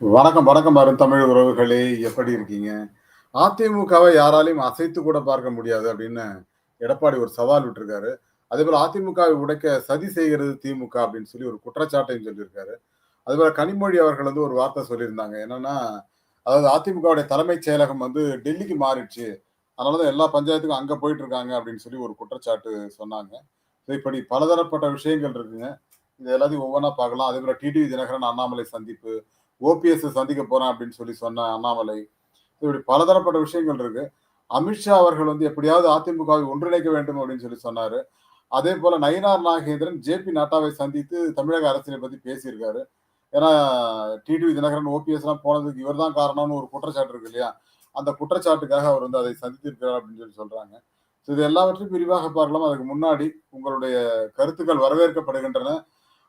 வணக்கம் வணக்கம் அருந்தமிழ் உறவுகளே. எப்படி இருக்கீங்க? அதிமுகவை யாராலையும் அசைத்து கூட பார்க்க முடியாது அப்படின்னு எடப்பாடி ஒரு சவால் விட்டுருக்காரு. அதே போல அதிமுகவை உடைக்க சதி செய்கிறது திமுக அப்படின்னு சொல்லி ஒரு குற்றச்சாட்டையும் சொல்லியிருக்காரு. அதே போல கனிமொழி அவர்கள் வந்து ஒரு வார்த்தை சொல்லியிருந்தாங்க. என்னன்னா அதாவது அதிமுகவுடைய தலைமைச் செயலகம் வந்து டெல்லிக்கு மாறிடுச்சு. அதனாலதான் எல்லா பஞ்சாயத்துக்கும் அங்க போயிட்டு இருக்காங்க அப்படின்னு சொல்லி ஒரு குற்றச்சாட்டு சொன்னாங்க. So, இப்படி பலதரப்பட்ட விஷயங்கள் இருக்குங்க. இது எல்லாத்தையும் ஒவ்வொன்றா பார்க்கலாம். அதே போல டிடிவி தினகரன் அண்ணாமலை சந்திப்பு ஓபிஎஸ் சந்திக்க போறேன் அப்படின்னு சொல்லி சொன்ன அண்ணாமலை. இப்படி பலதரப்பட்ட விஷயங்கள் இருக்கு. அமித்ஷா அவர்கள் வந்து எப்படியாவது அதிமுகவை ஒன்றிணைக்க வேண்டும் அப்படின்னு சொல்லி சொன்னாரு. அதே போல நயினார் நாகேந்திரன் ஜே பி நட்டாவை சந்தித்து தமிழக அரசியலை பத்தி பேசியிருக்காரு. ஏன்னா டிடிவி தினகரன் ஓபிஎஸ் எல்லாம் போனதுக்கு இவர் தான் காரணம்னு ஒரு குற்றச்சாட்டு இருக்கு இல்லையா? அந்த குற்றச்சாட்டுக்காக அவர் வந்து அதை சந்தித்திருக்கிறார் அப்படின்னு சொல்லி சொல்றாங்க. ஸோ இது எல்லாவற்றையும் விரிவாக பார்க்கலாம். அதுக்கு முன்னாடி உங்களுடைய கருத்துக்கள் வரவேற்கப்படுகின்றன.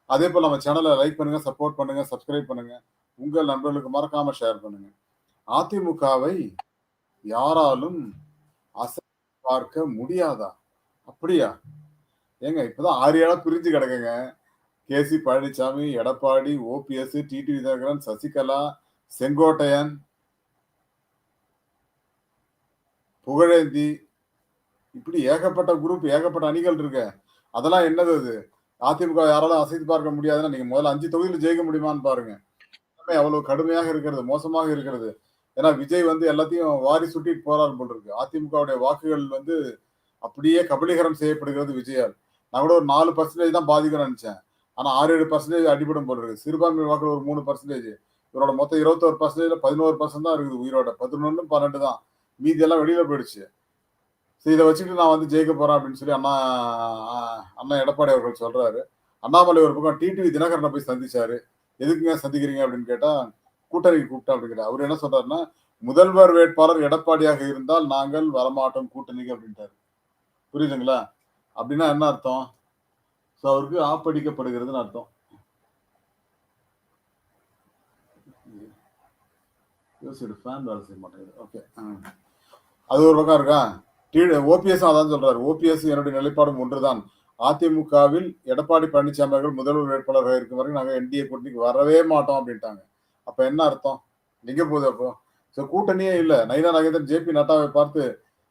அதே போல் நம்ம சேனலை லைக் பண்ணுங்க சப்போர்ட் பண்ணுங்க சப்ஸ்கிரைப் பண்ணுங்க. உங்கள் நண்பர்களுக்கு மறக்காம ஷேர் பண்ணுங்க. அதிமுகவை யாராலும் அசை பார்க்க முடியாதா? அப்படியா? ஏங்க இப்பதான் ஆறு இடம் பிரிஞ்சு கிடக்குங்க. K C Palaniswami Edappadi OPS TT Dhinakaran Sasikala Sengottaiyan Pugazhendhi. இப்படி ஏகப்பட்ட குரூப் ஏகப்பட்ட அணிகள் இருக்கு. அதெல்லாம் என்னது அது? அதிமுக யாராலும் அசைத்து பார்க்க முடியாதுன்னா நீங்க முதல்ல அஞ்சு தொகுதியில் ஜெயிக்க முடியுமான்னு பாருங்க. எல்லாமே அவ்வளவு கடுமையாக இருக்கிறது மோசமாக இருக்கிறது. ஏன்னா விஜய் வந்து எல்லாத்தையும் வாரி சுட்டிட்டு போறாரு போல் இருக்கு. அதிமுகவுடைய வாக்குகள் வந்து அப்படியே கபலீகரம் செய்யப்படுகிறது விஜயால். நான் கூட ஒரு நாலு பர்சன்டேஜ் தான் பாதிக்கிறோம் நினைச்சேன். ஆனா ஆறு ஏழு பர்சன்டேஜ் அடிபடும் போல் இருக்கு. சிறுபான்மை வாக்குகள் ஒரு மூணு பர்சன்டேஜ் இவரோட மொத்தம் இருபத்தோரு பர்சன்டேஜ்ல பதினோரு பர்சன்ட் தான் இருக்குது உயிரோட. பதினொன்று பன்னெண்டு தான். மீதி எல்லாம் வெளியில போயிடுச்சு. சரி இதை வச்சுட்டு நான் வந்து ஜெயிக்க போறேன் அப்படின்னு சொல்லி அண்ணா அண்ணா எடப்பாடி அவர்கள் சொல்றாரு. அண்ணாமலை ஒரு பக்கம் டிடிவி தினகரனை போய் சந்திச்சாரு. எதுக்குங்க சந்திக்கிறீங்க அப்படின்னு கேட்டா கூட்டணிக்கு கூப்பிட்டா அப்படின்னு கேட்டா அவர் என்ன சொல்றாருன்னா முதல்வர் வேட்பாளர் எடப்பாடியாக இருந்தால் நாங்கள் வரமாட்டோம் கூட்டணிக்கு அப்படின்ட்டாரு. புரியுதுங்களா? அப்படின்னா என்ன அர்த்தம்? ஸோ அவருக்கு ஆப்படிக்கப்படுகிறதுன்னு அர்த்தம். ஃபேன் வேலை செய்ய மாட்டேங்குது. ஓகே அது ஒரு பக்கம் இருக்கா? ஓபிஎஸ் அதான் சொல்றாரு. ஓபிஎஸ் என்னுடைய நிலைப்பாடும் ஒன்றுதான். அதிமுகவில் எடப்பாடி பழனிசாமி அவர்கள் முதல்வர் வேட்பாளராக இருக்கும் வரைக்கும் நாங்கள் என்டிஏ கூட்டணிக்கு வரவே மாட்டோம் அப்படின்ட்டாங்க. அப்ப என்ன அர்த்தம்? எங்க போகுது அப்போ. ஸோ கூட்டணியே இல்லை. நைனா நாகேந்திரன் ஜே பி நட்டாவை பார்த்து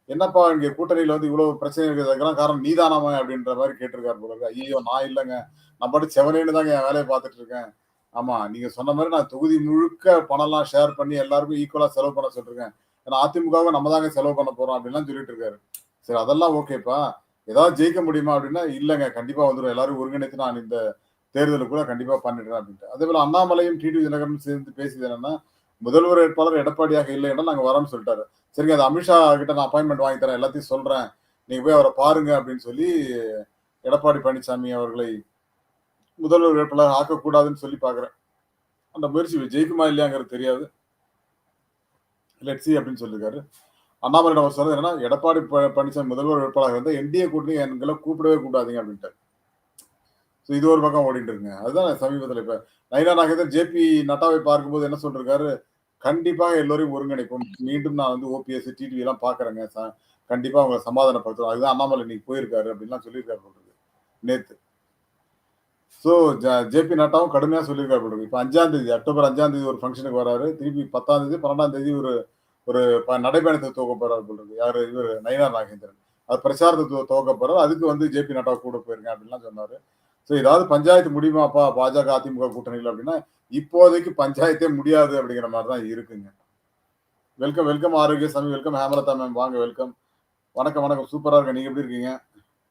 என்னப்பா இங்க கூட்டணியில வந்து இவ்வளவு பிரச்சனை இருக்கிறதுக்கெல்லாம் காரணம் நீதானாமா? அப்படின்ற மாதிரி கேட்டிருக்காரு போல ஐயோ நான் இல்லைங்க. நான் பாட்டு செவனேன்னு தாங்க என் வேலையை பார்த்துட்டு இருக்கேன். ஆமா நீங்க சொன்ன மாதிரி நான் தொகுதி முழுக்க பணம்லாம் ஷேர் பண்ணி எல்லாருக்கும் ஈக்குவலா செலவு பண்ண சொல்லிருக்கேன். ஏன்னா அதிமுகவை நம்ம தாங்க செலவு பண்ண போறோம் அப்படின்லாம் சொல்லிட்டு இருக்காரு. சரி அதெல்லாம் ஓகேப்பா ஏதாவது ஜெயிக்க முடியுமா அப்படின்னா இல்லைங்க. கண்டிப்பா வந்துடும் எல்லாரும் ஒருங்கிணைத்து நான் இந்த தேர்தலுக்குள்ள கண்டிப்பா பண்ணிடுறேன் அப்படின்ட்டு. அதே போல அண்ணாமலையும் டிடி தினகரன் சேர்ந்து பேசியது என்னன்னா முதல்வர் வேட்பாளர் எடப்பாடியாக இல்லை என்றால் நாங்க வரோம்னு சொல்லிட்டாரு. சரிங்க அது அமித்ஷா கிட்ட நான் அப்பாயின்மெண்ட் வாங்கி தரேன். எல்லாத்தையும் சொல்றேன். நீங்க போய் அவரை பாருங்க அப்படின்னு சொல்லி எடப்பாடி பழனிசாமி அவர்களை முதல்வர் வேட்பாளர் ஆக்கக்கூடாதுன்னு சொல்லி பாக்குறேன் அந்த முயற்சி ஜெயிக்குமா இல்லையாங்கிறது தெரியாது. லெட்ஸி அப்படின்னு சொல்லியிருக்காரு அண்ணாமலை அவர் சொன்னது என்னன்னா எடப்பாடி பழனிசாமி முதல்வர் வேட்பாளர் இருந்தால் என்டிஏ கூட்டணி எங்களை கூப்பிடவே கூடாதீங்க அப்படின்ட்டு ஸோ இது ஒரு பக்கம் ஓடிட்டு இருக்குங்க. அதுதான் சமீபத்தில் இப்போ நைனா நாகேந்தர் ஜேபி நட்டாவை பார்க்கும்போது என்ன சொல்லிருக்காரு? கண்டிப்பாக எல்லோரையும் ஒருங்கிணைப்போம். மீண்டும் நான் வந்து ஓபிஎஸ் டிடிவி எல்லாம் பார்க்குறேங்க. கண்டிப்பாக அவங்களை சமாதானப்படுத்துவோம் அதுதான் அண்ணாமலை இன்னைக்கு போயிருக்காரு அப்படின்லாம் சொல்லியிருக்காரு நேற்று நேத்து. ஸோ ஜேபி நட்டாவும் கடுமையாக சொல்லியிருக்காரு இப்போ அஞ்சாம் தேதி அக்டோபர் அஞ்சாம் தேதி ஒரு ஃபங்க்ஷனுக்கு வராரு. திருப்பி பத்தாம் தேதி பன்னெண்டாம் தேதி ஒரு ஒரு நடைபயணத்தை துவக்க போறாரு போட்டுருக்கு யார்? இவர் நயினார் நாகேந்திரன். அது பிரச்சாரத்தை துவக்க போறாரு. அதுக்கு வந்து ஜேபி நட்டா கூட போயிருக்கேன் அப்படின்லாம் சொன்னாரு. ஸோ ஏதாவது பஞ்சாயத்து முடியுமாப்பா? பாஜக அதிமுக கூட்டணியில் அப்படின்னா இப்போதைக்கு பஞ்சாயத்தே முடியாது அப்படிங்கிற மாதிரி தான் இருக்குங்க. Welcome welcome Arokkiya Sami welcome Hemalatha ma'am வாங்க வெல்கம் வணக்கம் வணக்கம். சூப்பராக இருக்கு நீங்கள் எப்படி இருக்கீங்க?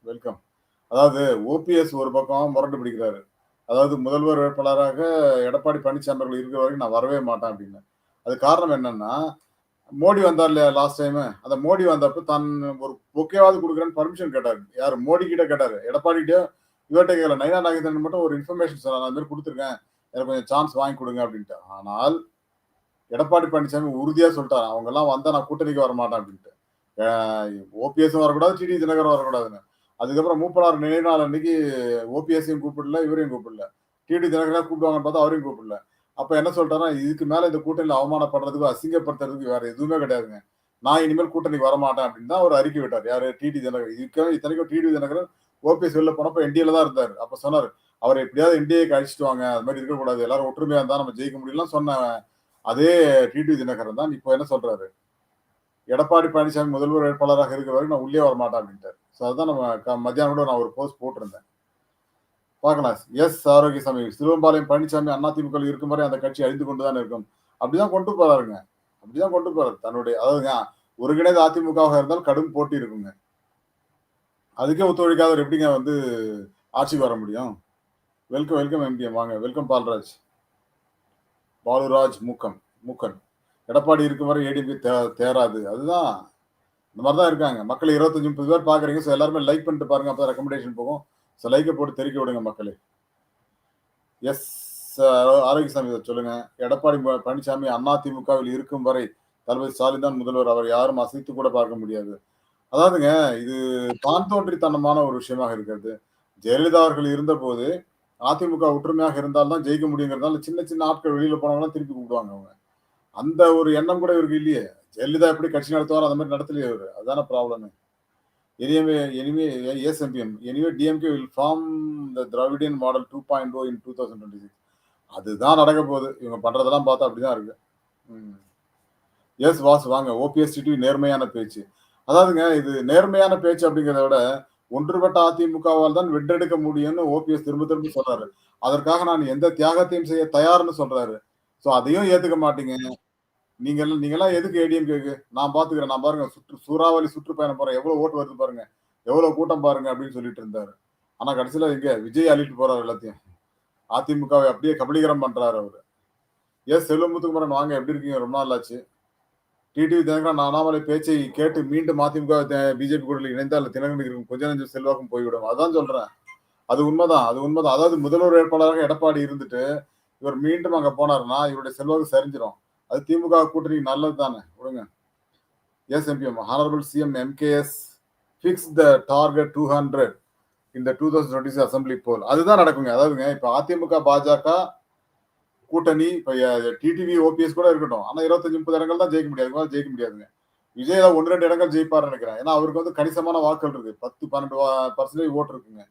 வெல்கம் அதாவது ஓபிஎஸ் ஒரு பக்கம் முரண்டு பிடிக்கிறாரு. அதாவது முதல்வர் வேட்பாளராக எடப்பாடி பழனிசாமி அவர்கள் இருக்கிற வரைக்கும் நான் வரவே மாட்டேன் அப்படின்னு. அது காரணம் என்னன்னா மோடி வந்தார் இல்லையா லாஸ்ட் டைம் அந்த மோடி வந்தப்ப தன் ஒரு பொக்கேவாவது கொடுக்குறேன்னு பர்மிஷன் கேட்டார். யார்? மோடி கிட்ட கேட்டார். எடப்பாடி கிட்டே இவர்கிட்ட கேட்கல நைனா நாகேந்திரன் மட்டும் ஒரு இன்ஃபர்மேஷன் சொன்னார். அந்த மாதிரி கொடுத்துருக்கேன். எனக்கு கொஞ்சம் சான்ஸ் வாங்கி கொடுங்க அப்படின்ட்டு. ஆனால் எடப்பாடி பழனிசாமி உறுதியாக சொல்லிட்டார். அவங்க எல்லாம் நான் கூட்டணிக்கு வர மாட்டேன் அப்படின்ட்டு. ஓபிஎஸும் வரக்கூடாது டிடி தினகரும் வரக்கூடாதுன்னு. அதுக்கப்புறம் மூப்பனார் நினைவு நாள் அன்னைக்கு ஓபிஎஸ்ஸையும் கூப்பிடல இவரையும் கூப்பிடல. டிடி தினகரா கூப்பிடுவாங்கன்னு பார்த்தா அவரையும் கூப்பிடல. அப்ப என்ன சொல்றாருன்னா இதுக்கு மேல இந்த கூட்டணியில் அவமானப்படுறதுக்கு அசிங்கப்படுத்துறதுக்கு வேற எதுவுமே கிடையாதுங்க. நான் இனிமேல் கூட்டணிக்கு வரமாட்டேன் அப்படின்னு தான் அவர் அறிக்கை விட்டார். யாரு? டிடி தினகரன். இதுக்கு இத்தனைக்கும் டிடி தினகரன் ஓபிஎஸ் வெளில போனப்ப என்டிஏல தான் இருந்தார். அப்ப சொன்னார் அவர் எப்படியாவது என்டிஏக்கு அழிச்சிட்டு வாங்க. அது மாதிரி இருக்கக்கூடாது. எல்லாரும் ஒற்றுமையா இருந்தா நம்ம ஜெயிக்க முடியலாம் சொன்ன அதே டிடி தினகரன் தான். இப்போ என்ன சொல்றாரு? எடப்பாடி பழனிசாமி முதல்வர் வேட்பாளராக இருக்கிற வரைக்கும் நான் உள்ளே வர மாட்டேன் அப்படின்ட்டார். ஸோ அதுதான் நம்ம க- மத்தியானம் கூட நான் ஒரு போஸ்ட் போட்டிருந்தேன். பார்க்கலாம். எஸ் ஆரோக்கியசாமி சிலுவம்பாளையம் பழனிசாமி அதிமுக இருக்கும் வரை அந்த கட்சி அழிந்து கொண்டு தான் இருக்கும். அப்படிதான் கொண்டு போறாருங்க அப்படிதான் கொண்டு போறாரு தன்னுடைய அதாவதுங்க ஒருங்கிணைந்த அதிமுகவாக இருந்தால் கடும் போட்டி இருக்குங்க. அதுக்கே ஒத்துழைக்காதவர் எப்படிங்க வந்து ஆட்சிக்கு வர முடியும்? வெல்கம் வெல்கம் எம்பிஎம் வாங்க. வெல்கம் பால்ராஜ். பாலுராஜ் மூக்கம் மூக்கன். எடப்பாடி இருக்கும் வரை ஏடிபி தே தேராது. அதுதான் இந்த மாதிரி தான் இருக்காங்க. மக்கள் இருபத்தஞ்சு முப்பது பேர் பார்க்குறீங்க ஸோ எல்லாருமே லைக் பண்ணிட்டு பாருங்க அப்போ ரெக்கமெண்டேஷன் போகும். ஸோ லைக்கை போட்டு தெரிவிக்க விடுங்க மக்களே. எஸ் ஆரோக்கியசாமி சார் சொல்லுங்க. எடப்பாடி பழனிசாமி அதிமுகவில் இருக்கும் வரை தளபதி ஸ்டாலின் தான் முதல்வர். அவர் யாரும் அசைத்து கூட பார்க்க முடியாது. அதாவதுங்க இது தான் தோன்றித்தனமான ஒரு விஷயமாக இருக்கிறது. ஜெயலலிதா அவர்கள் இருந்தபோது அதிமுக ஒற்றுமையாக இருந்தால்தான் ஜெயிக்க முடியுங்கிறதால சின்ன சின்ன ஆட்கள் வெளியில போனவங்களாம் திருப்பி கூப்பிடுவாங்க அவங்க. அந்த ஒரு எண்ணம் கூட இவருக்கு இல்லையே. ஜெயலலிதா எப்படி கட்சி நடத்துவாரோ அந்த மாதிரி நடத்தலையே அவரு அதான problem anyway anyway S MPM anyway DMK will form the Dravidian model two point O in two thousand twenty six அதுதான் நடக்க போகுது. இவங்க பண்ணுறதெல்லாம் பார்த்தா அப்படிதான் இருக்கு. எஸ் வாஸ் வாங்க. ஓபிஎஸ் டிவி நேர்மையான பேச்சு. அதாவதுங்க இது நேர்மையான பேச்சு அப்படிங்கிறத விட ஒன்றுபட்ட அதிமுகவால் தான் வென்றெடுக்க முடியும்னு ஓபிஎஸ் திரும்ப திரும்ப சொல்றாரு. அதற்காக நான் எந்த தியாகத்தையும் செய்ய தயார்னு சொல்றாரு. ஸோ அதையும் ஏத்துக்க மாட்டீங்க. நீங்க எல்லாம் எதுக்கு ஏடிஎம் கேக்கு நான் பாத்துக்கிறேன். நான் பாருங்க சுற்று சூறாவளி சுற்றுப்பயணம் போறேன். எவ்வளவு ஓட்டு வருது பாருங்க. எவ்வளவு கூட்டம் பாருங்க அப்படின்னு சொல்லிட்டு இருந்தாரு. ஆனா கடைசியில இங்க விஜய் அள்ளிட்டு போறாரு எல்லாத்தையும். அதிமுகவை அப்படியே கபலீகரம் பண்றாரு அவரு. எஸ் செல்வமுத்துக்குமரன் வாங்க எப்படி இருக்கீங்க? ரொம்ப நாள் ஆச்சு. டிடிவி தினகரன் அண்ணாமலை பேச்சை கேட்டு மீண்டும் அதிமுக பிஜேபி கூட இணைந்தால் தினகரனுக்கு இருக்கும். கொஞ்ச நஞ்சம் செல்வாக்கும் போய்விடும். அதான் சொல்றேன். அது உண்மைதான். அது உண்மைதான். அதாவது முதல்வர் வேட்பாளராக எடப்பாடி இருந்துட்டு இவர் மீண்டும் அங்க போனாருன்னா இவருடைய செல்வாக்கு சரிஞ்சிடும் அது திமுக கூட்டணி நல்லது தானே? விடுங்க. S MPM honourable CM MKS fix the target two hundred இந்த two thousand twenty assembly poll அதுதான் நடக்குங்க. அதாவதுங்க இப்போ அதிமுக பாஜக கூட்டணி இப்போ டிடிவி ஓபிஎஸ் கூட இருக்கட்டும். ஆனால் இருபத்தஞ்சு முப்பது இடங்கள் தான் ஜெயிக்க முடியாது. ஜெயிக்க முடியாதுங்க. விஜய் ஒன்று ரெண்டு இடங்கள் ஜெயிப்பாருன்னு நினைக்கிறேன். ஏன்னா அவருக்கு வந்து கணிசமான வாக்குகள் இருக்கு. பத்து பன்னெண்டு பர்சன்டேஜ் ஓட்டு இருக்குங்க.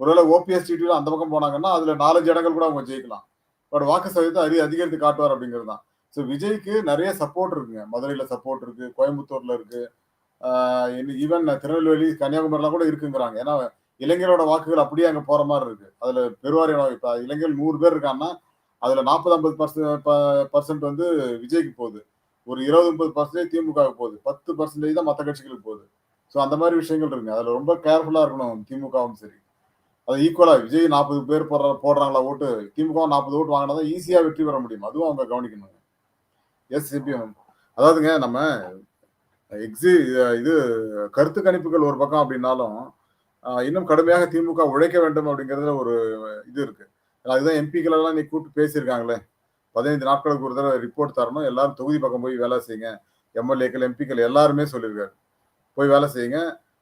ஒருவேளை ஓபிஎஸ் டிடிவில அந்த பக்கம் போனாங்கன்னா அதுல நாலஞ்சு இடங்கள் கூட அவங்க ஜெயிக்கலாம். பட் வாக்கு சதவீதத்தை அதி அதிகரித்து காட்டுவார் அப்படிங்கிறது தான். ஸோ விஜய்க்கு நிறைய சப்போர்ட் இருக்குங்க. மதுரையில் சப்போர்ட் இருக்கு கோயம்புத்தூர்ல இருக்கு. ஈவன் திருநெல்வேலி கன்னியாகுமரிலாம் கூட இருக்குங்கிறாங்க. ஏன்னா இளைஞரோட வாக்குகள் அப்படியே அங்கே போற மாதிரி இருக்கு. அதுல பெருவாரியான இப்போ இளைஞர்கள் நூறு பேர் இருக்காங்கன்னா அதுல நாற்பது ஐம்பது பர்சன்ட் வந்து விஜய்க்கு போகுது. ஒரு இருபது முப்பது பர்சன்டேஜ் திமுகவுக்கு போகுது. பத்து பர்சன்டேஜ் தான் மற்ற கட்சிகளுக்கு போகுது. ஸோ அந்த மாதிரி விஷயங்கள் இருக்குங்க. அதில் ரொம்ப கேர்ஃபுல்லாக இருக்கணும் திமுகவும் சரி. அது ஈக்குவலாக விஜய் நாற்பது பேர் போடுற போடுறாங்களா ஓட்டு திமுக நாற்பது ஓட்டு வாங்கினா தான் ஈஸியாக வெற்றி பெற முடியும். அதுவும் அவங்க கவனிக்கணும் எஸ் சிபிஎம் அதாவதுங்க நம்ம எக்ஸி இது கருத்து கணிப்புகள் ஒரு பக்கம் அப்படின்னாலும் இன்னும் கடுமையாக திமுக உழைக்க வேண்டும் அப்படிங்கிறதுல ஒரு இது இருக்கு. அதுதான் எம்பிக்கள் எல்லாம் நீ கூப்பிட்டு பேசியிருக்காங்களே. பதினைந்து நாட்களுக்கு ஒரு தடவை ரிப்போர்ட் தரணும். எல்லாரும் தொகுதி பக்கம் போய் வேலை செய்யுங்க. எம்எல்ஏக்கள் எம்பிக்கள் எல்லாருமே சொல்லியிருக்காரு. போய் வேலை செய்யுங்க.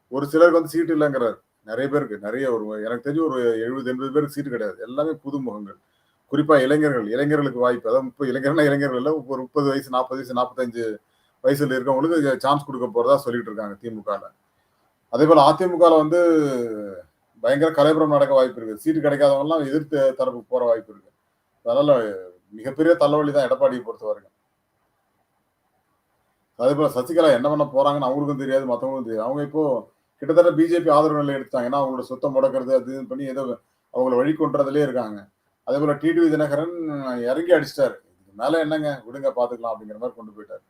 ஒரு சிலருக்கு வந்து சீட்டு இல்லைங்கிறார். நிறைய பேருக்கு நிறைய ஒரு எனக்கு தெரிஞ்சு ஒரு எழுபது எண்பது பேருக்கு சீட்டு கிடையாது. எல்லாமே புது முகங்கள் குறிப்பா இளைஞர்கள் இளைஞர்களுக்கு வாய்ப்பு. அதாவது முப்பது இளைஞர்னா இளைஞர்கள் இல்லை ஒரு முப்பது வயசு நாற்பது வயசு நாற்பத்தஞ்சு வயசுல இருக்கவங்களுக்கு சான்ஸ் கொடுக்க போறதா சொல்லிட்டு இருக்காங்க திமுகல. அதே போல அதிமுகல வந்து பயங்கர கலைபுரம் நடக்க வாய்ப்பு இருக்கு. சீட்டு கிடைக்காதவங்கலாம் எதிர்த்து தரப்புக்கு போற வாய்ப்பு இருக்கு. அதனால மிகப்பெரிய தலைவலி தான் எடப்பாடியை பொறுத்த வரைக்கும். அதே போல சசிகலா என்ன பண்ண போறாங்கன்னு அவங்களுக்கும் தெரியாது மத்தவங்களுக்கும் தெரியாது. அவங்க இப்போ கிட்டத்தட்ட பிஜேபி ஆதரவு நிலை எடுத்தாங்க ஏன்னா அவங்களோட சொத்தை முடக்கிறது அது இது பண்ணி ஏதோ அவங்கள வழி கொண்டுறதுலேயே இருக்காங்க. அதே போல டிடிவி தினகரன் இறங்கி அடிச்சிட்டாரு. இதுக்கு மேல என்னங்க? விடுங்க பாத்துக்கலாம் அப்படிங்கிற மாதிரி கொண்டு போயிட்டாரு.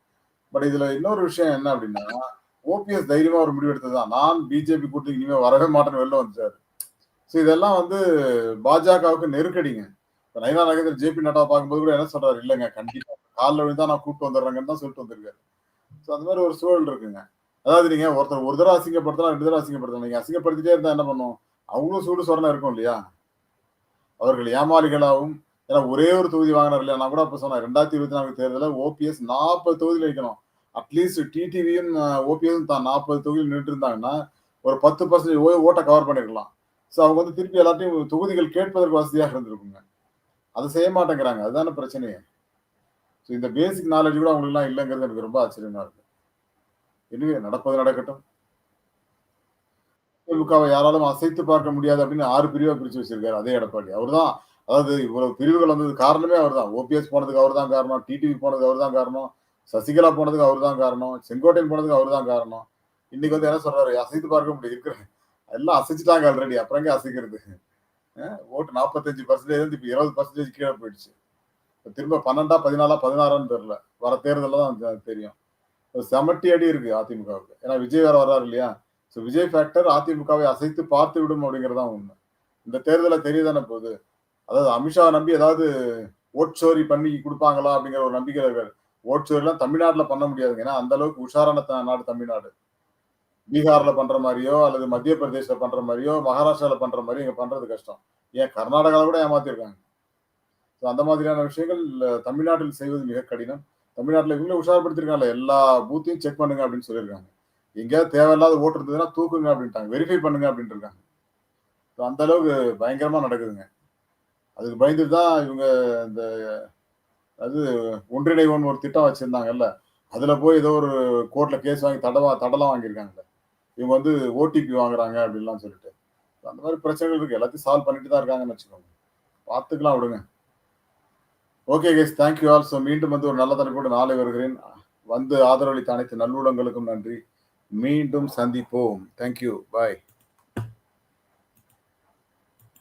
பட் இதுல இன்னொரு விஷயம் என்ன அப்படின்னா ஓபிஎஸ் தைரியமா ஒரு முடிவு எடுத்ததுதான். நான் பிஜேபி கூட்டணி இனிமே வரவே மாட்டேன்னு வெளில வந்துட்டாரு. ஸோ இதெல்லாம் வந்து பாஜகவுக்கு நெருக்கடிங்க. இப்போ நயனா நகேந்திர ஜேபி நட்டா பார்க்கும்போது கூட என்ன சொல்றாரு? இல்லைங்க கண்டிப்பா. காலில் விழுந்தா நான் கூப்பிட்டு வந்துடுறேங்கன்னு தான் சொல்லிட்டு வந்திருக்காரு. ஸோ அந்த மாதிரி ஒரு சூழல் இருக்குங்க. அதாவது நீங்க ஒருத்தர் ஒரு தடவை அசிங்கப்படுத்தலாம் ரெண்டு தடவை அசிங்கப்படுத்தலாம் நீங்க அசிங்கப்படுத்திட்டே இருந்தா என்ன பண்ணும்? அவங்களும் சூடு சொரணை இருக்கும் இல்லையா? அவர்கள் ஏமாளிகளாகவும் ஏன்னா ஒரே ஒரு தொகுதி வாங்கினார் இல்லையா? நான் கூட அப்போ சொன்னேன் ரெண்டாயிரத்தி இருபத்தி நான்கு தேர்தலில் ஓபிஎஸ் நாற்பது தொகுதியில் வைக்கணும் அட்லீஸ்ட் டிடிவியும் ஓபிஎஸும் தான் நாற்பது தொகுதியில் நின்று இருந்தாங்கன்னா ஒரு பத்து பர்சன்டேஜ் ஓட்டை கவர் பண்ணிருக்கலாம். ஸோ அவங்க வந்து திருப்பி எல்லாத்தையும் தொகுதிகள் கேட்பதற்கு வசதியாக இருந்திருக்குங்க. அதை செய்ய மாட்டேங்கிறாங்க. அதுதான பிரச்சனையே. ஸோ இந்த பேசிக் நாலேஜ் கூட அவங்களுக்குலாம் இல்லைங்கிறது எனக்கு ரொம்ப ஆச்சரியமா இருக்கு. எனவே நடப்பது நடக்கட்டும். அதிமுகவை யாராலும் அசைத்து பார்க்க முடியாது அப்படின்னு ஆறு பிரிவா பிரிச்சு வச்சிருக்காரு அதே எடப்பாடி. அவர்தான். அதாவது இவ்வளவு பிரிவுகள் வந்தது காரணமே அவர் தான் ஓபிஎஸ் போனதுக்கு அவர் தான் காரணம். டிடிவி போனதுக்கு அவர் தான் காரணம். சசிகலா போனதுக்கு அவர் தான் காரணம். செங்கோட்டையன் போனதுக்கு அவர் தான் காரணம். இன்னைக்கு வந்து என்ன சொல்றாரு? அசைத்து பார்க்க முடியும் இருக்கிற எல்லாம் அசைச்சிட்டாங்க ஆல்ரெடி அப்புறம் அசைக்கிறது? ஓட்டு நாற்பத்தஞ்சு பர்சன்டேஜ் வந்து இப்போ இருபது பர்சன்டேஜ் கீழே போயிடுச்சு. திரும்ப பன்னெண்டா பதினாலா பதினாறான்னு தெரியல. வர தேர்தலில் தான் தெரியும். ஒரு செமட்டி அடி இருக்கு அதிமுகவுக்கு. ஏன்னா விஜய் வேற வர்றாரு இல்லையா? ஸோ விஜய் ஃபேக்டர் அதிமுகவை அசைத்து பார்த்து விடும் அப்படிங்கிறது தான் உண்மை. இந்த தேர்தலில் தெரியுதானே போகுது அதாவது அமித்ஷா நம்பி ஏதாவது ஓட்சோரி பண்ணி கொடுப்பாங்களா அப்படிங்கிற ஒரு நம்பிக்கை இருக்காரு ஓட்சோரிலாம் தமிழ்நாட்டில் பண்ண முடியாதுங்க. ஏன்னா அந்த அளவுக்கு உஷாரான த- நாடு தமிழ்நாடு. பீகாரில் பண்ணுற மாதிரியோ அல்லது மத்திய பிரதேசில் பண்ணுற மாதிரியோ மகாராஷ்டிராவில் பண்ணுற மாதிரியோ இங்கே பண்ணுறது கஷ்டம். ஏன் கர்நாடகாவில் கூட ஏமாத்திருக்காங்க. ஸோ அந்த மாதிரியான விஷயங்கள் தமிழ்நாட்டில் செய்வது மிக கடினம். தமிழ்நாட்டில் இவங்களே உஷார்படுத்திருக்காங்கல்ல எல்லா பூத்தையும் செக் பண்ணுங்க அப்படின்னு சொல்லியிருக்காங்க. எங்கேயாவது தேவையில்லாத ஓட்டு இருந்ததுன்னா தூக்குங்க அப்படின்ட்டாங்க. வெரிஃபை பண்ணுங்க அப்படின்ட்டு இருக்காங்க ஸோ அந்த அளவுக்கு பயங்கரமா நடக்குதுங்க. அதுக்கு பயந்துட்டு தான் இவங்க இந்த அது ஒன்றிணைவோன்னு ஒரு திட்டம் வச்சிருந்தாங்கல்ல. அதுல போய் ஏதோ ஒரு கோர்ட்ல கேஸ் வாங்கி தடவா தடலாம் வாங்கியிருக்காங்கல்ல. இவங்க வந்து ஓடிபி வாங்குறாங்க அப்படின்லாம் சொல்லிட்டு. அந்த மாதிரி பிரச்சனைகள் இருக்கு. எல்லாத்தையும் சால்வ் பண்ணிட்டு தான் இருக்காங்கன்னு வச்சுக்கோங்க. பார்த்துக்கலாம் விடுங்க. Okay guys thank you all so மீண்டும் வந்து ஒரு நல்ல தலைப்போடு நாளை வருகிறேன். வந்து ஆதரவளித்த அனைத்து நல்லுள்ளங்களுக்கும் நன்றி. மீண்டும் சந்திப்போம். Thank you bye